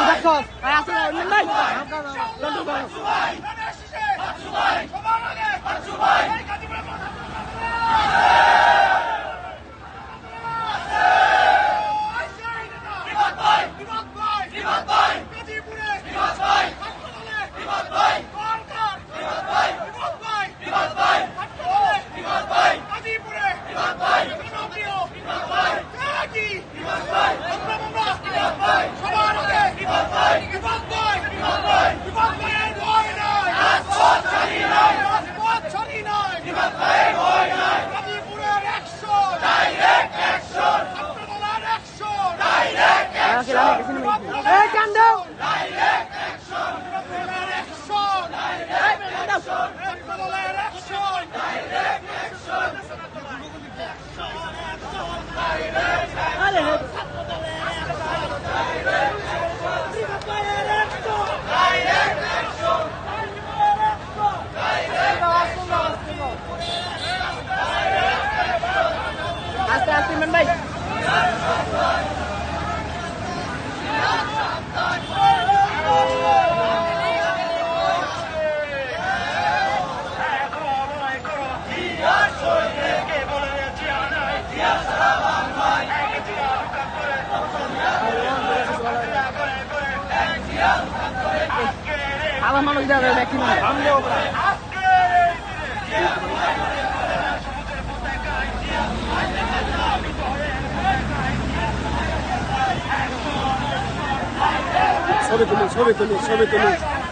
দেখছ Hasta la semana. আবার মানুষ যাবে নাকি না। Sobe, Tomás, sobe, Tomás, sobe, Tomás.